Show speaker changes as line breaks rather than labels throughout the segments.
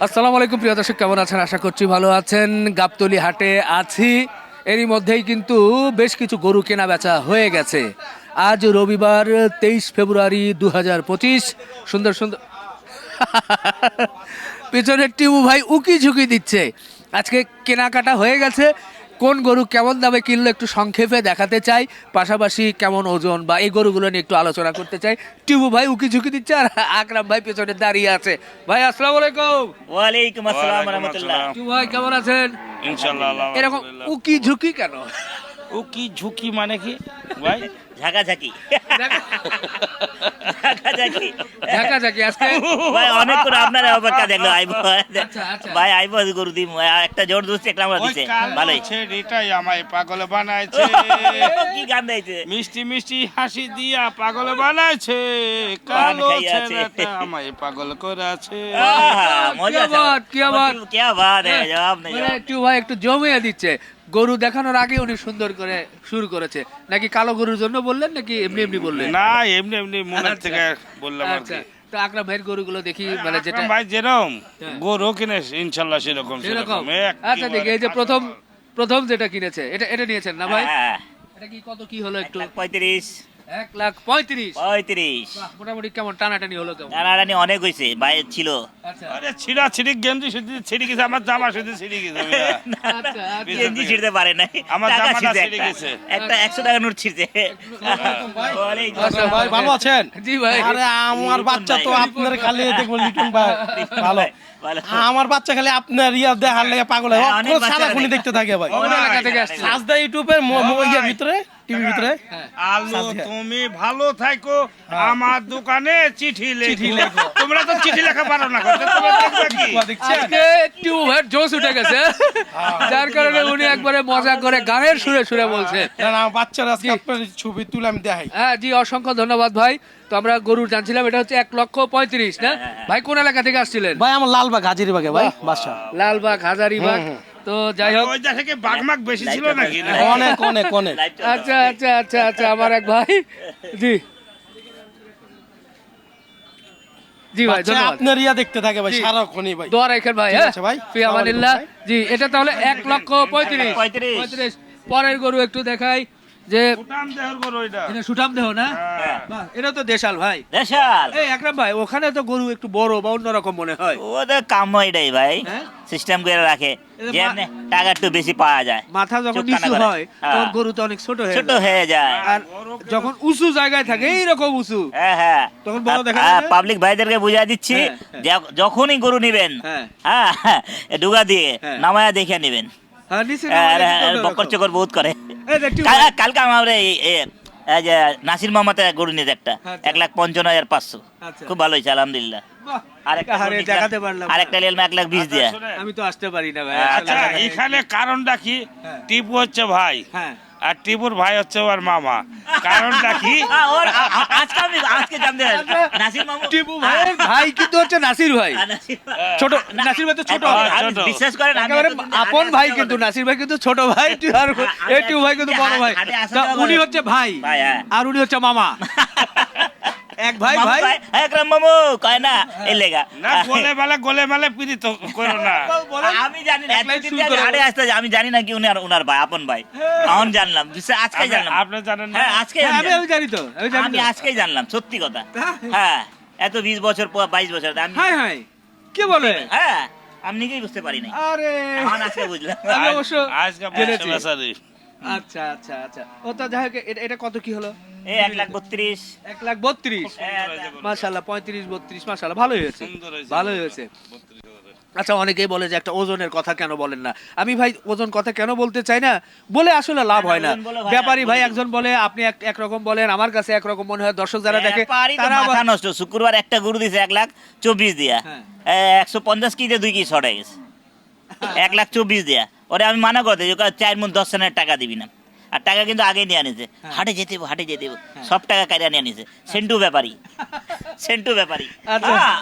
আসসালামু আলাইকুম, প্রিয় দর্শক, কেমন আছেন? আশা করছি ভালো আছেন। গাবতলি হাটে আছি। এরই মধ্যেই কিন্তু বেশ কিছু গরু কেনা বেচা হয়ে গেছে। আজ রবিবার তেইশ ফেব্রুয়ারি দু হাজার পঁচিশ। সুন্দর সুন্দর। পিছনের টিউ ভাই উকি ঝুঁকি দিচ্ছে। আজকে কেনাকাটা হয়ে গেছে। কোন গরু কেমন দামে কিনলো একটু সংক্ষেপে দেখাতে চাই পাশাপাশি কেমন ওজন বা এই গরুগুলো নিয়ে একটু আলোচনা করতে চাই। টিবু ভাই উকি ঝুঁকি দিচ্ছে আর আকরাম ভাই পেছনে দাঁড়িয়ে আছে। ভাই আসসালাম আলাইকুম।
ওয়ালাইকুম আসসালাম
ওয়ালাইকুম আসসালাম।
টিবু ভাই কেমন আছেন?
ইনশাআল্লাহ
এরকম উকি ঝুঁকি কেন?
ও কি ঝুঁকি মানে কি? ভাই?
ঝাঁকাঝাঁকি। ভাই
আচ্ছা, আচ্ছা।
গরু
আমায় পাগল বানাইছে।
কি
মিষ্টি মিষ্টি হাসি দিয়া পাগল বানাইছে। আমায় পাগল করাছে।
কি জবাব নেই
মানে ভাই একটু জমিয়ে দিচ্ছে। গরু দেখানোর আগে উনি সুন্দর করে শুরু করেছে। নাকি কালো গরুর জন্য বললেন নাকি এমনি এমনি বললেন?
না এমনি এমনি মনের
আচ্ছা।
থেকে বললাম আর
আচ্ছা।
কি।
তো আকরাম ভাইয়ের গরুগুলো দেখি মানে যেটা
ভাই যেরকম
হ্যাঁ।
গরু কিনে ইনশাআল্লাহ সেরকম
সেরকম।
সেরকম।
আচ্ছা দেখি এই যে প্রথম প্রথম যেটা কিনেছে এটা এটা নিয়েছেন না ভাই?
হ্যাঁ,
এটা কি কত কি হলো একটু?
পঁয়ত্রিশ।
এক লাখ পঁয়ত্রিশ।
পঁয়ত্রিশ।
মোটামুটি কেমন টানাটানি হলো কেমন?
টানাটানি অনেক হয়েছে ভাই ছিল।
আচ্ছা।
আরে ছিড়া ছিড়ি গেঞ্জি শুধু ছিড়ি গেছে আমার জামা শুধু ছিড়ি গেছে মিয়া।
আচ্ছা আচ্ছা।
গেঞ্জি ছিঁড়তে পারে নাই।
আমার জামাটা
ছিঁড়ছে
গেছে।
একটা একশো টাকা নোট ছিঁড়ছে। ওয়ালাইকুম
আচ্ছা,
আসসালাম।
ভাই ভালো আছেন?
জি ভাই।
আরে আমার বাচ্চা তো আপনার খালি দেখব লিটন ভাই। ভালো।
ভালো।
আমার বাচ্চা খালি আপনার ইয়া দেখার লেগে পাগল হয়।
হ্যাঁ,
সারাক্ষণই
দেখে।
দেখতে থাকে ভাই। সাজদা ইউটিউবের মো- ভিতরে? টিভির ভিতরে?
হ্যাঁ।
আলো তুমি ভালো থাকো। আমার দোকানে চিঠি লেখো। তোমরা তো চিঠি লেখা পারো না।
আজকে জোশ উঠে গেছে। যার কারণে উনি একবারে মজা করে গানের সুরে সুরে বলছে।
না, না, বাচ্চারা আজকে আপনার ছবি তুলে আমি দেখাই।
হ্যাঁ জি অসংখ্য ধন্যবাদ ভাই। তো আমরা গরুর জানছিলাম এটা হচ্ছে এক লক্ষ পঁয়ত্রিশ না? ভাই কোন এলাকা থেকে আসছিলেন?
ভাই আমার লালবাগ হাজিরবাগে ভাই বাসা
লালবাগ হাজারিবাগ। তো যাই হোক।
ওই দেশে কি বেশি ছিল নাকি? না?
অনেক অনেক অনেক।
আচ্ছা আচ্ছা আচ্ছা আচ্ছা আমার এক ভাই। জি। জি ভাই
আপনার ইয়া দেখতে থাকে ভাই। সারাক্ষণই ভাই।
দোয়া রাখেন ভাই হ্যাঁ?
ভাই।
জি এটা তাহলে এক লক্ষ পঁয়ত্রিশ।
পঁয়ত্রিশ।
পঁয়ত্রিশ। পরের গরু একটু দেখাই। যে সুঠাম দেহ না?
হ্যাঁ।
এটা তো দেশাল ভাই।
দেশাল?
এই একরাম ভাই ওখানে তো গরু একটু বড় বা অন্যরকম মনে হয়।
ওদের কাম এটাই ভাই।
হ্যাঁ?
সিস্টেম করে রাখে। টাকা একটু বেশি পাওয়া যায়।
মাথা যখন নিচু হয়
হ্যাঁ।
তখন গরু তো অনেক ছোট
ছোট হয়ে যায়।
আর যখন উঁচু জায়গায় থাকে এইরকম উঁচু।
হ্যাঁ হ্যাঁ।
তখন বড় দেখা
পাবলিক ভাইদেরকে বুঝিয়ে দিচ্ছি
হ্যাঁ, হ্যাঁ।
যখনই গরু নিবেন
হ্যাঁ।
হ্যাঁ হ্যাঁ, ডুগা দিয়ে
হ্যাঁ।
নামায়া দেখে নিবেন।
হ্যাঁ
হ্যাঁ, হ্যাঁ,
রাখো।
চকর বহুত করে। কালকে আমার যে নাসির মোহাম্মদ গরু নিয়ে একটা।
আচ্ছা।
এক লাখ পঞ্চান্ন হাজার পাঁচশো।
আচ্ছা।
খুব ভালো হয়েছে আলহামদুলিল্লাহ।
বাহ,
আরেকটা
আরে,
গরু নিয়েছিলাম,
দেখাতে পারলাম না।
আরেকটা নিলাম এক লাখ বিশ দিয়া।
আমি তো আসতে পারি না ভাই।
আচ্ছা,
আচ্ছা এখানে কারণটা কি?
হ্যাঁ।
টিপু হচ্ছে ভাই।
হ্যাঁ।
আর টিপুর ভাই হচ্ছে ওর মামা কারণটা কি
আ- আজকে আমি আজকে জানতে। নাসির মামু
টিপু ভাই ভাই কিন্তু হচ্ছে নাসির ভাই ছোট নাসির ভাই তো ছোট ভাই।
আপনি
ছোট।
বিশ্বাস করেন আমি
আপন ভাই কিন্তু নাসির ভাই কিন্তু ছোট ভাই আর এই ভাই কিন্তু বড় ভাই। উনি হচ্ছে ভাই
হ্যাঁ।
আর উনি হচ্ছে মামা এক ভাই ভাই।
কয়, "হ্যাঁ, একরাম মামু কয় না এই লেগা
না গোলে মালে গোলে মালে পিড়িত করো না।
আমি জানি না এতদিন আরে আসতে আমি জানি না কি উনার উনার ভাই আপন ভাই। এখন জানলাম বিশ্বাস আজকে জানলাম।
আপনি জানেন না।
হ্যাঁ আজকে
হ্যাঁ, আমি আমি জানি তো আমি জানি
আমি
তো।
আজকেই জানলাম সত্যি কথা।
হ্যাঁ।
হ্যাঁ এত বিশ বছর পর বাইশ বছর আমি
হাই হাই। কে বলে?
হ্যাঁ আমি নিজেই বুঝতে পারি নাই।
আরে।
এখন আজকে বুঝলাম।
আমি অবশ্য
আজকে বসারি।
আচ্ছা আচ্ছা আচ্ছা। ও তো যাই হোক এটা- এটা কত কি হলো?
এই এক লাখ বত্রিশ।
এক লাখ বত্রিশ? মাশাল্লাহ পঁয়ত্রিশ বত্রিশ মাশাল্লাহ ভালোই হয়েছে।
সুন্দর হয়েছে।
ভালোই হয়েছে। আচ্ছা অনেকেই বলে যে একটা ওজনের কথা কেন বলেন না? আমি ভাই ওজন কথা কেন বলতে চাই না? বলে আসলে লাভ হয় না।
ওজন বলে ভাই,
ব্যাপারী ভাই একজন বলে আপনি এক একরকম বলেন আমার কাছে একরকম মনে হয় দর্শক যারা দেখে
ব্যাপারই তো
তারা
মাথা নষ্ট। শুক্রবার একটা গরু দিছে এক লাখ চব্বিশ দিয়া।
হ্যাঁ।
একশো পঞ্চাশ কেজি দুই কেজি ছড়াই গেছে। এক লাখ চব্বিশ দিয়া। ওরে আমি মানা করে কয় চার মন দশ টাকা দিবি না। আর টাকা কিন্তু আগে নিয়ে আনিছে।
হ্যাঁ।
হাটে যেতে হাটে যেতে সব টাকা কাইরা নিয়ে আনিছে। সেন্টু ব্যাপারী। সেন্টু ব্যাপারী।
আচ্ছা।
হ্যাঁ,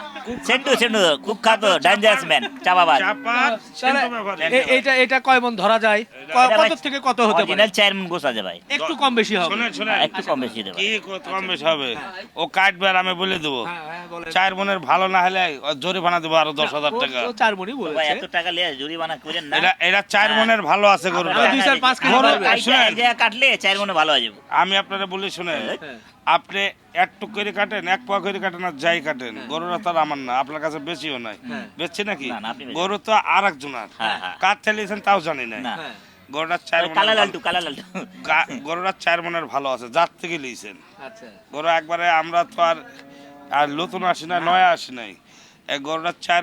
সেন্টু সেন্টু কুখ্যাত ডেঞ্জারাস ম্যান চাপাবাজ।
চাপা
তাহলে
সেন্টু ব্যাপারে।
এ- এইটা এটা কয় মন ধরা যায়?
এটা ভাই
কত থেকে কত হতে পারে?
চার মন গোছ আছে ভাই।
একটু কম বেশি হবে।
শোনেন শোনেন।
একটু কম বেশি দেবে
কি কত কম বেশি হবে? ও কাটবে আর আমি বলে দেবো।
হ্যাঁ, হ্যাঁ,
চার মনের ভালো না হলে জরিমানা দেবো আরও দশ হাজার টাকা।
ও চার মণি
ভাই
বলেছে
এত টাকা লিয়ে জরিমানা করেন না।
এটা এটা চার মনের ভালো আছে গরুটা।
আমরা দুই চার পাঁচ কেজি
জায়গায় কাটলে চার মনে ভালো হয়ে যাবে।
আমি আপনারা বলি শুনে
হ্যাঁ।
আপনি এক টুক করে কাটেন এক পা করে কাটেন আর যাই কাটেন। গরুরা তো আর আমার না আপনার কাছে বেশিও নাই।
হ্যাঁ।
বেচছি নাকি। গরু তো আর। একজনের
হ্যাঁ, হ্যাঁ।
কাঠ তাও জানি না।
হ্যাঁ,
চার মনের ভালো- চার মনের আছে যার থেকে লিয়েছেন।
আচ্ছা।
গরু একবারে আমরা তো আর আর নতুন আসি না নয়া আসি নাই। গরুটা চার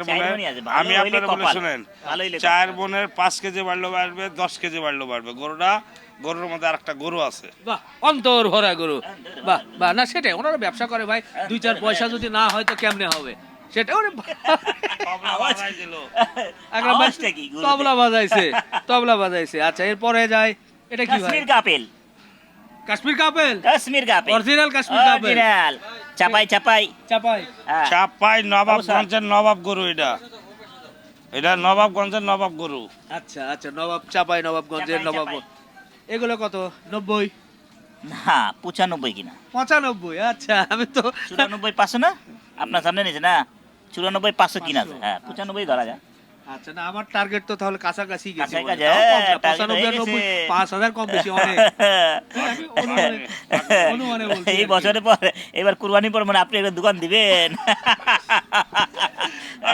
আমি আপনারা বলে শুনেন চার। মনের পাঁচ কেজি বাড়লেও বাড়বে দশ কেজি বাড়লেও বাড়বে। গরুটা গরুর মধ্যে আরেকটা গরু আছে।
বাহ অন্তর ভরা গরু। বাহ বাহ না সেটাই ওনারা ব্যবসা করে ভাই। দুই চার পয়সা যদি না হয় তো কেমনে হবে? সেটা ওরে? তবলা বাজাইছে তবলা বাজাইছে। আচ্ছা এরপরে যায় এটা কি
কাশ্মীর কাপেল।
কাশ্মীর কাপেল?
কাশ্মীর কাপেল।
অরিজিনাল কাশ্মীর কাপেল।
চাপাই চাপাই।
চাপাই।
হ্যাঁ।
চাপাই
নবাব
নবাবগঞ্জের নবাব গরু এটা। এটা নবাবগঞ্জের নবাব গরু।
আচ্ছা আচ্ছা নবাব চাপাই নবাবগঞ্জের নবাব এগুলো কত? নব্বই?
না পঁচানব্বই কিনা।
পঁচানব্বই আচ্ছা আমি তো
চুরানব্বই পাঁচশো না? আপনার সামনে নিয়েছে না? চুরানব্বই পাঁচশো কিনা আছে। হ্যাঁ পঁচানব্বই ধরা যায়
আচ্ছা না আমার টার্গেট তো তাহলে কাছাকাছি গেছে
হ্যাঁ।
পাঁচ হাজার কম বেশি অনেক।
এই বছরের পর এবার কুরবানি পর মানে আপনি একটা দোকান দিবেন।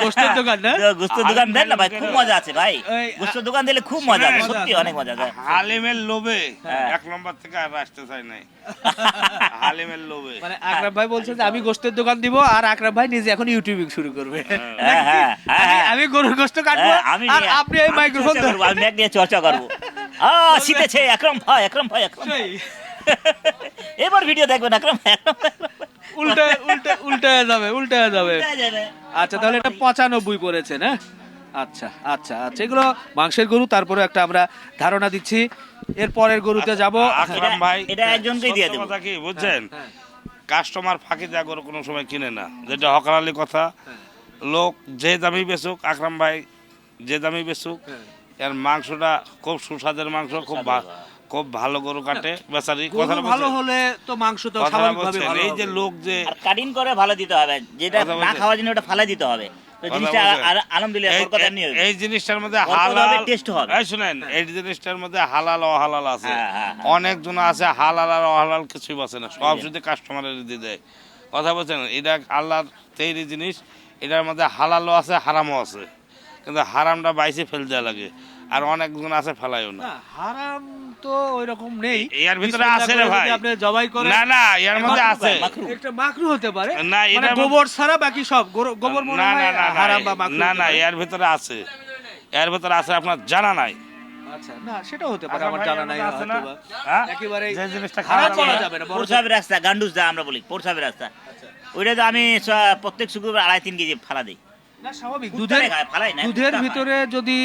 গোস্তের দোকান না?
গোস্তের দোকান দেন না ভাই খুব মজা আছে ভাই। গোস্তের দোকান দিলে খুব মজা আছে সত্যি অনেক মজা আছে।
হালিমের লোভে
হ্যাঁ।
এক নম্বর থেকে আর আসতে চাই নাই। হালিমের লোভে।
মানে আকরাম ভাই বলছে যে আমি গোস্তের দোকান দিব আর আকরাম ভাই নিজে এখন ইউটিউবিং শুরু করবে।
হ্যাঁ, হ্যাঁ, হ্যাঁ,
আমি-
হ্যাঁ।
আমি গরুর গোস্ত কাটবো
হ্যাঁ,
আর আপনি এই মাইক্রোফোন
চর্চা করব, আমি ম্যাক নিয়ে চর্চা করব। আহ, শীতেছে একরম ভাই একরম ভাই একরম ভাই। এবার ভিডিও দেখবেন একরম ভাই,
উল্টে উল্টে উল্টে যাবে উল্টে যাবে
যাবে।
আচ্ছা তাহলে এটা পঁচানব্বই পড়েছে না আচ্ছা আচ্ছা আচ্ছা এগুলো মাংসের গরু তারপরে একটা আমরা ধারণা দিচ্ছি এর পরের গরুতে যাব
আকরাম ভাই
এটা একজনকেই দিয়ে দেবো।
কথা কি বুঝছেন
হ্যাঁ,
কাস্টমার ফাঁকি দেওয়া গরু কোনো সময় কিনে না যেটা হকারালি কথা
হ্যাঁ।
লোক যে দামি বেচুক আকরাম ভাই যে দামি বেচুক
হ্যাঁ।
এর মাংসটা খুব সুস্বাদের মাংস খুব খুব ভালো গরু কাটে বেচারি কথা
ভালো হলে তো মাংস তো স্বাভাবিকভাবে ভালো
এই যে লোক যে
আর কাটিং করে ভালো দিতে হবে যেটা না খাওয়ার জন্য ওটা ফালাই দিতে হবে।
এই- জিনিসটার মধ্যে হালাল এই শুনেন এই জিনিসটার মধ্যে হালাল অহালাল আছে।
হ্যাঁ, হ্যাঁ, হ্যাঁ।
অনেক জন আছে হালাল আর অহালাল কিছুই বাঁচে না। সব শুধু কাস্টমারের দিয়ে দেয়। কথা বলছেন এটা আল্লাহর তৈরি জিনিস। এটার মধ্যে হালালও আছে হারামও আছে। কিন্তু হারামটা বাইসে ফেল দেওয়া লাগে। আর অনেকজন আছে ফেলাইও না।
হারাম তো ওইরকম নেই।
এর ভিতরে আছে রে ভাই।
আপনি জবাই করেন
না না এর মধ্যে আছে।
একটা মাকরু হতে পারে।
না,
মানে
এটার
গোবর ছাড়া বাকি সব। গোবর মনে
না না
হয়
না
হারাম বা মাকরু
না না এর ভিতরে আছে। এর ভিতরে আছে আপনার জানা নাই।
আচ্ছা না সেটাও হতে পারে আমার জানা নাই
মধ্যে আছে না?
হয়তো বা। একেবারে
যে জিনিসটা খারাপ
বলা যাবে না বড়
রাস্তা গান্ডুস দা আমরা বলি পোরসাহেবের রাস্তা। ওইটা তো আমি প্রত্যেক শুক্রবার আড়াই তিন কেজি ফালা দিই।
না স্বাভাবিক। দুধের
খায়, ফালাই না,
দুধের ভিতরে যদি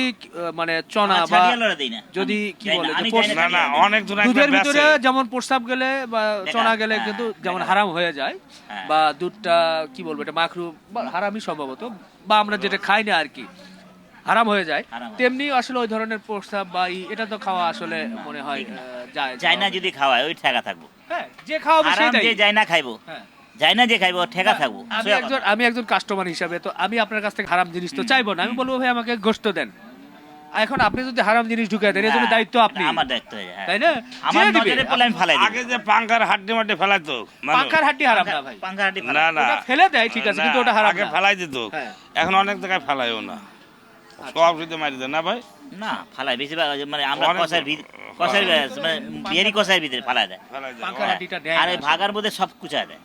মানে চনা বা
ছাটিয়ালরা দেই না।
যদি কি বলে
না,
যে
আমি
পোষ-
যাই
না না অনেক
দুধের ভিতরে যেমন প্রস্তাব গেলে বা চনা গেলে
হ্যাঁ,
কিন্তু যেমন হারাম হয়ে যায়
হ্যাঁ।
বা দুধটা কি বলব এটা মাখরু বা হারামই সম্ভবত বা আমরা যেটা খাই না আর কি হারাম হয়ে যায়। তেমনি আসলে ওই ধরনের প্রস্তাব বা এটা তো খাওয়া আসলে মনে হয় যায়।
না যদি খাওয়ায় ওই ঠেকা থাকব।
হ্যাঁ যে খাওয়াবে
আরাম
সেটাই।
যে না খাইবো।
হ্যাঁ।
যাই না যে খাইবো ঠেকা থাকব।
আমি একজন আমি একজন কাস্টমার হিসাবে তো আমি আপনার কাছ থেকে হারাম জিনিস তো চাইব না। আমি বলব ভাই আমাকে গোস্ত দেন। এখন আপনি যদি হারাম জিনিস ঢুকাই দেন এর জন্য
হ্যাঁ,
দায়িত্ব আপনি।
আমার দায়িত্ব হয়ে যায়।
তাই না?
আমার নজরে পড়লে আমি ফালাই
আগে যে পাঙ্কার হাড্ডি মানুষ।
পাখার হাড্ডি হারাম না ভাই।
পাঙ্খা হাঁটি
না না।
ফেলে দেয় ঠিক আছে কিন্তু ওটা হারাম
আগে ফেলাই দিত।
হ্যাঁ।
এখন অনেক জায়গায় ফেলাইও না। সব শুধু মারি দেয় না ভাই?
না ফালাই বেশিরভাগ মানে আমরা কষার মানে কষার ভিতরে ফালাই দেয়।
হাড্ডিটা দেয়
আর ভাগার মধ্যে সব কুচা দেয়।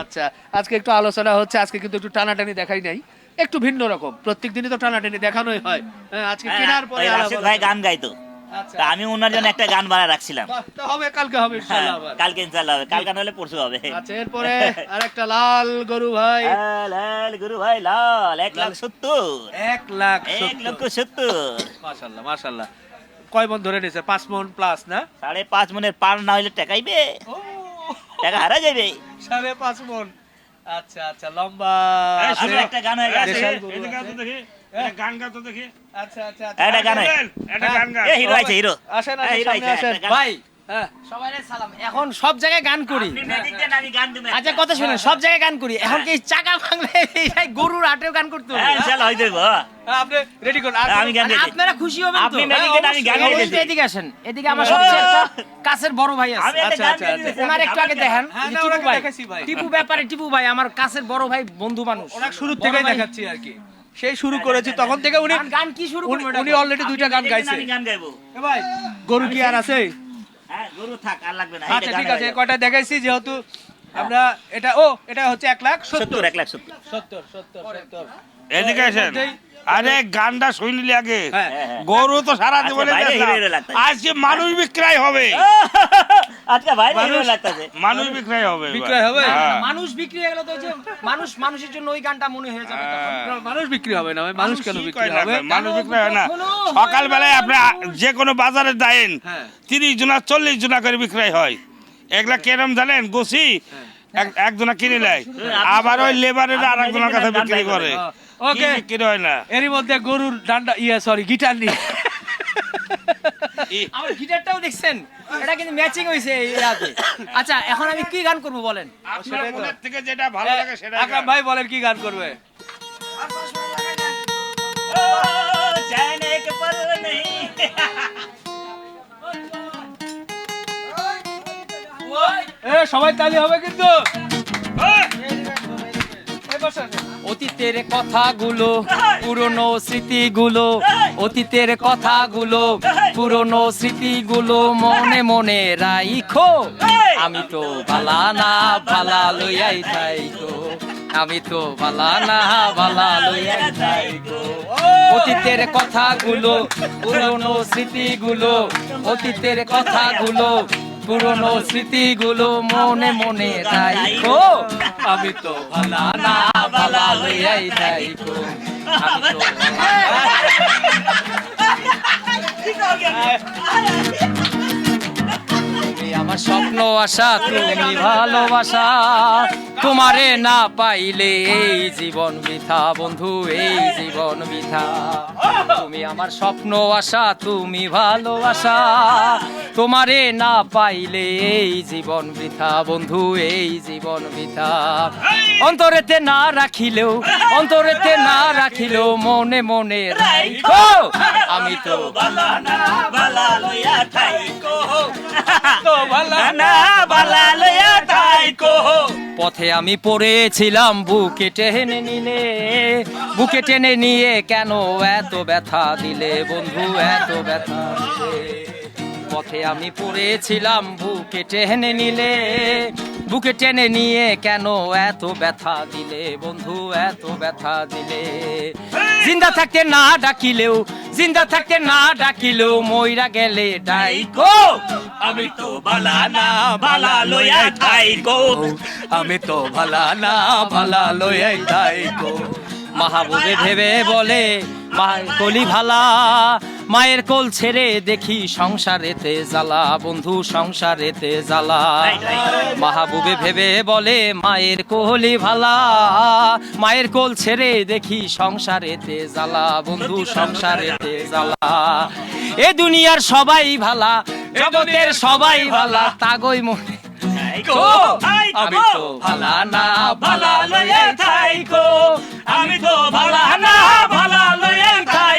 আচ্ছা আজকে একটু আলোচনা হচ্ছে আজকে কিন্তু একটু টানাটানি দেখাই নাই। একটু ভিন্ন রকম প্রত্যেক দিনই তো টানাটানি দেখানোই হয়। হ্যাঁ, আজকে কেনার পরে
রাশেদ ভাই। গান গাইতো।
আচ্ছা।
তা আমি ওনার জন্য একটা গান বানায় রাখছিলাম।
হবে কালকে হবে
হ্যাঁ,
ইনশাআল্লাহ
কালকে ইনশাল্লাহ হবে। কালকে নাহলে পরশু হবে।
আচ্ছা এরপরে আরেকটা লাল গরু ভাই।
লাল, লাল, গুরু ভাই লাল এক লাখ সত্তর।
এক লাখ
এক লক্ষ সত্তর।
মাশাল্লাহ মাশাল্লাহ। কয় মন ধরে নিয়েছে? পাঁচ মন প্লাস না?
সাড়ে পাঁচ মনের পার না হইলে টাকাইবে।
ও
টাকা হারা যাবে
সাড়ে পাঁচ মন। আচ্ছা আচ্ছা লম্বা।
আচ্ছা, একটা গান হয়ে গেছে।
দেখি। গান গা তো দেখি।
আচ্ছা আচ্ছা
একটা গান
একটা গান গা
হিরো আছে হিরো।
আসেন
হ্যাঁ,
আসেন।
ভাই
হ্যাঁ
সালাম এখন সব জায়গায় গান করি।
দেবো।
আচ্ছা কথা শুনেন সব জায়গায় গান করি। এখন কি চাকা ভাঙলে গরুর আটেও গান করতে হবে?
হ্যাঁ, হয়ে যাবে, হ্যাঁ।
হ্যাঁ, আপনি রেডি করুন।
আমি গান
মানে আপনারা খুশি হবেন
আপনি music আমি গান
হ্যাঁ, এদিকে আসেন। এদিকে আমার
হ্যাঁ।
সবচেয়ে কাছের বড় ভাই আছে।
আচ্ছা, আচ্ছা,
ওনার একটু আগে দেখেন
হ্যাঁ,
টিপু ভাই। টিপু ব্যাপারে টিপু ভাই আমার কাছের বড় ভাই বন্ধু মানুষ।
শুরু থেকেই দেখাচ্ছি আর কি। সেই শুরু করেছি তখন থেকে উনি
গান- কি শুরু
উনি- উনি অলরেডি দুইটা গান গাইছে।
গান গাইবো।
ভাই গরু কি আর আছে?
হ্যাঁ, গরু থাক, আর লাগবে না,
আচ্ছা ঠিক আছে। কয়টা দেখাইছি যেহেতু আমরা এটা ও এটা হচ্ছে এক লাখ
সত্তর, এক লাখ সত্তর।
সত্তর সত্তর সত্তর
এদিকে আসেন আরে গানটা শুনলি আগে
হ্যাঁ
হ্যাঁ, হ্যাঁ।
গরু তো সারা জীবনে। আজকে মানুষ বিক্রয় হবে
আজকে বাইরে হিরো
মানুষ-
মানুষ বিক্রয় হবে
বিক্রয় হবে?
হ্যাঁ।
মানুষ বিক্রি হয়ে গেল তো যে মানুষ মানুষের জন্য ওই গানটা মনে হয়ে যাবে
হ্যাঁ।
মানুষ বিক্রি হবে না মানুষ কেন বিক্রি হবে
মানুষ বিক্রয় হয় না সকালবেলায় আপনি যে কোনো বাজারে দেন
হ্যাঁ।
তিরিশ জনা চল্লিশ জনা করে বিক্রয় হয় এগুলা কেরম জানেন? গোসি একজনা কিনে নেয়। আবার ওই লেবারের আর একজনের কাছে বিক্রি করে।
ওকে।
বিক্রি হয় না?
এরই মধ্যে গরুর ডান্ডা ইয়ে সরি গিটার নিয়ে।
আমার গিটারটাও দেখছেন? এটা কিন্তু ম্যাচিং রাতে আচ্ছা এখন আমি কি গান করব বলেন?
আপনার মনের থেকে যেটা ভালো লাগে সেটা
আকরাম ভাই বলেন কি গান করবে? এ সবাই তালি হবে কিন্তু।
অতীতের কথাগুলো পুরনো স্মৃতিগুলো অতীতের কথাগুলো পুরনো স্মৃতিগুলো মনে মনে রাইখো। আমি তো ভালা না ভালা লইয়াই থাইকো আমি তো ভালা না ভালা লইয়াই থাইকো অতীতের কথাগুলো পুরনো স্মৃতিগুলো অতীতের কথাগুলো পুরনো স্মৃতিগুলো মনে মনে রাইখো। আমি তো ভালা না, ভালা তো তুমি আমার স্বপ্ন, আশা, তুমি ভালোবাসা। তোমারে না পাইলে এই জীবন বৃথা বন্ধু, এই জীবন বৃথা তুমি আমার স্বপ্ন, আশা, তুমি ভালোবাসা। তোমারে না পাইলে এই জীবন বৃথা বন্ধু এই জীবন বৃথা। অন্তরেতে না রাখিলেও অন্তরেতে না রাখিলেও মনে মনে রাখো আমি তো
বালা না বালা লইয়া থাইকো।
তো ভালো
না বালা লইয়া থাইকো।
পথে আমি পড়েছিলাম বুকে টেনে নিলে। বুকে টেনে নিয়ে কেন এত ব্যথা দিলে বন্ধু এত ব্যথা দিলে? পথে আমি পড়েছিলাম বুকে টেনে নিলে। বুকে টেনে নিয়ে কেন এত ব্যথা দিলে? বন্ধু এত ব্যথা দিলে। জিন্দা থাকতে না ডাকিলেও জিন্দা থাকতে না ডাকিলেও মইরা গেলে ডাইকো
আমি তো বালা না বালা লইয়া থাইকো।
আমি তো ভালা না ভালা লইয়াই দাইকো মাহবুবে ভেবে বলে মায়ের কলি ভালা মায়ের কোল ছেড়ে দেখি সংসারেতে জ্বালা বন্ধু সংসারেতে জ্বালা। মাহবুবে ভেবে বলে মায়ের কোহলি ভালা মায়ের কোল ছেড়ে দেখি সংসারেতে জ্বালা বন্ধু সংসারেতে জ্বালা। এ দুনিয়ার সবাই ভালা জগতের সবাই ভালা। তাগই মনে। আমি তো ভালা না
ভালা লইয়া থাইকো। আমি তো বালা না বালা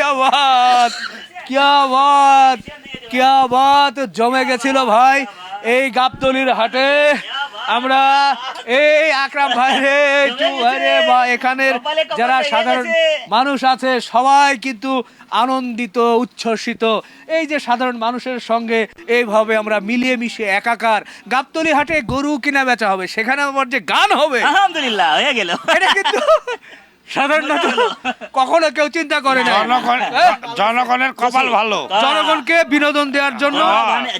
क्या बात क्या बात क्या बात জমে গেছিল ভাই এই গাবতলির হাটে আমরা এই আকরাম ভাই রে একটু ভাই রে বা এখানের
কপালে কপালে
যারা
লেগে
সাধারণ
গেছে।
মানুষ আছে সবাই কিন্তু আনন্দিত উচ্ছ্বসিত এই যে সাধারণ মানুষের সঙ্গে এইভাবে আমরা মিলিয়ে মিশে একাকার গাবতলি হাটে গরু কিনা বেচা হবে সেখানে আমার যে গান হবে
আলহামদুলিল্লাহ হয়ে গেল
এটা কিন্তু সাধারণত কখনো কেউ চিন্তা করে না।
জনগণের কপাল ভালো।
জনগণকে বিনোদন দেওয়ার জন্য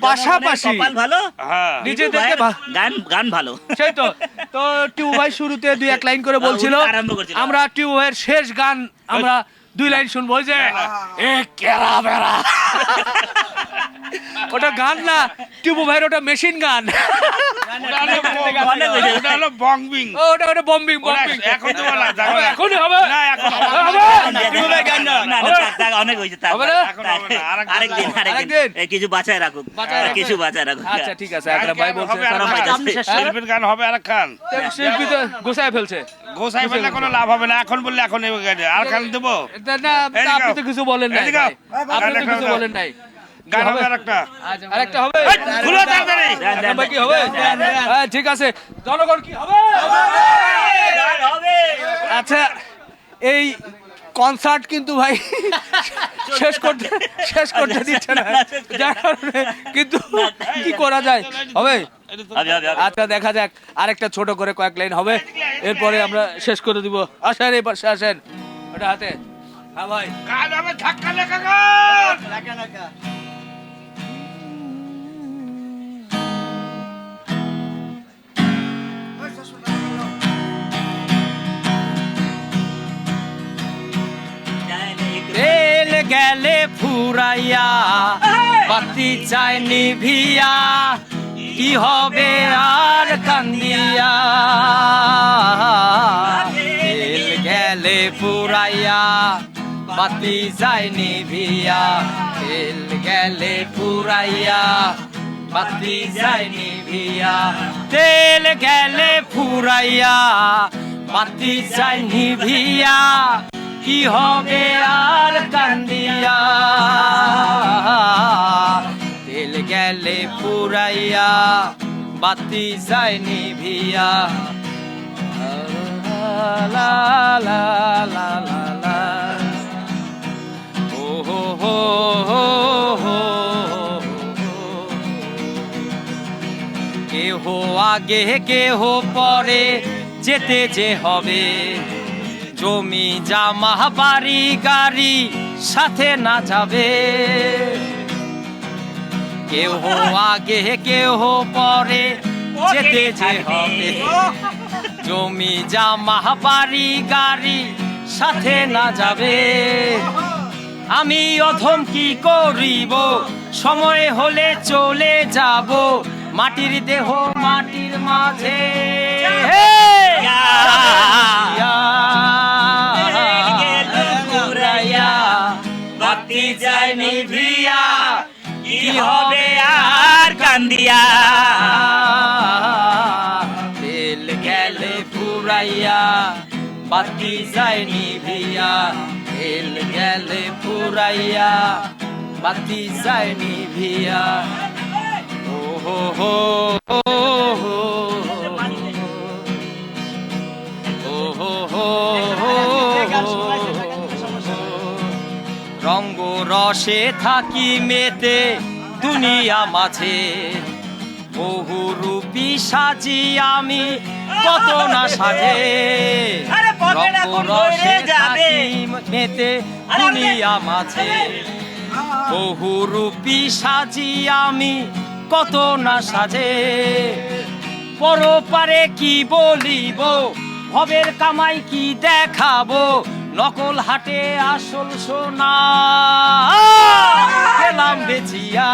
পাশাপাশি
ভালো।
হ্যাঁ।
নিজেদেরকে
গান গান ভালো।
সেই তো। তো টিউ ভাই শুরুতে দুই এক লাইন করে বলছিল। আমরা টিউ ভাইয়ের শেষ গান আমরা দুই লাইন শুনব ওই যে এ কেরা বেড়া। ওটা গান না টিপু ভাইয়ের ওটা মেশিন গান।
ওটা
অনেক
ওটা
বম্বিং বম্বিং
এখন তো বলা যাবে।
হবে?
না এখন
টিপু ভাই গান না।
না, থাক, থাক,
হবে
আরেকদিন
আরেকদিন কিছু বাঁচায় রাখুক। কিছু বাঁচায় রাখুক।
আচ্ছা ঠিক আছে একটা ভাই বলছে?
শিল্পীর গান হবে আর খান
শিল্পী তো গোসায় ফেলছে।
গোসাই বললে কোনো লাভ হবে না। এখন বললে এখন আর খান দেবো?
না আপনি। তো কিছু বলেন নাই। আপনি তো কিছু বলেন নাই। ঠিক আছে। জনগণ কি হবে? আচ্ছা এই কনসার্ট কিন্তু ভাই শেষ করতে শেষ করতে দিচ্ছে না। যার কারণে কিন্তু কি করা যায়? হবে। আচ্ছা দেখা যাক। আরেকটা ছোট করে কয়েক লাইন হবে। এরপরে আমরা শেষ করে দিব। আসেন এই পাশে আসেন। ওটা হাতে। হ্যাঁ ভাই।
গান হবে ধাক্কা লেখা গান
তেল গেলে ফুরাইয়া বাতি চাই নিভিয়া কি হবে আর কান্দিয়া? গেলে ফুরাইয়া বাতি যাই নিভিয়া, তেল গেলে ফুরাইয়া, বাতি যাই নিভিয়া, তেল গেলে ফুরাইয়া, বাতি যাই নিভিয়া, কি হবে আর কান্দিয়া? তেল গেলে পুরাইয়া বাতি যায় নিভিয়া। লা লা লা লা। কেহ আগে কেহ পরে যেতে যে হবে। জমি জামা বাড়ি গাড়ি সাথে না যাবে। কেহ আগে কেহ পরে যেতে যে হবে। জমি জামা বাড়ি গাড়ি সাথে না যাবে। আমি অধম কি করিব? সময় হলে চলে যাব। মাটির দেহ মাটির মাঝে। বাতি যায় নিভিয়া
কি হবে আর কান্দিয়া
তেল গেলে ফুরাইয়া বাতি যায় নিভিয়া। তেল গেলে ফুরাইয়া বাতি যায় নিভিয়া। ও হো হো ও হো হো হো হো রঙ্গ রসে থাকি মেতে দুনিয়া মাঝে। বহু রূপী সাজি আমি কত না সাজে। রঙ্গ রসে থাকি মেতে। দুনিয়া মাঝে। বহু রূপী সাজি আমি কত না সাজে। পরপারে কি বলিব ভবের কামাই কি দেখাবো? নকল হাটে আসল সোনা। গেলাম বেচিয়া।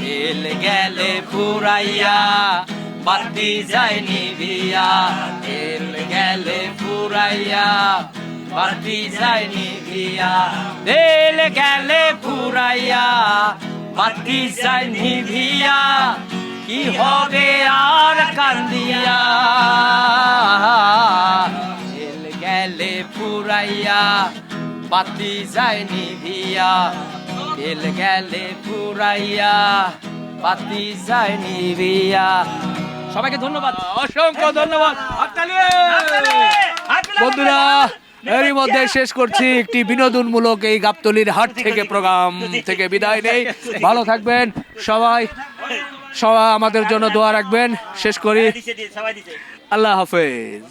তেল গেলে ফুরাইয়া। বাতি যায় নিভিয়া, তেল গেলে ফুরাইয়া, বাতি যায় নিভিয়া, তেল গেলে ফুরাইয়া, বাতি যায় নিভিয়া, কি হবে আর কান্দিয়া? তেল গেলে ফুরাইয়া, বাতি যায় নিভিয়া, তেল গেলে ফুরাইয়া, বাতি যায় নিভিয়া। সবাইকে ধন্যবাদ।
অসংখ্য ধন্যবাদ। বন্ধুরা এরই মধ্যে শেষ করছি একটি বিনোদনমূলক এই গাবতলির হাট থেকে প্রোগ্রাম থেকে বিদায় নেই। ভালো থাকবেন সবাই। সবাই আমাদের জন্য দোয়া রাখবেন। শেষ করি। আল্লাহ হাফেজ।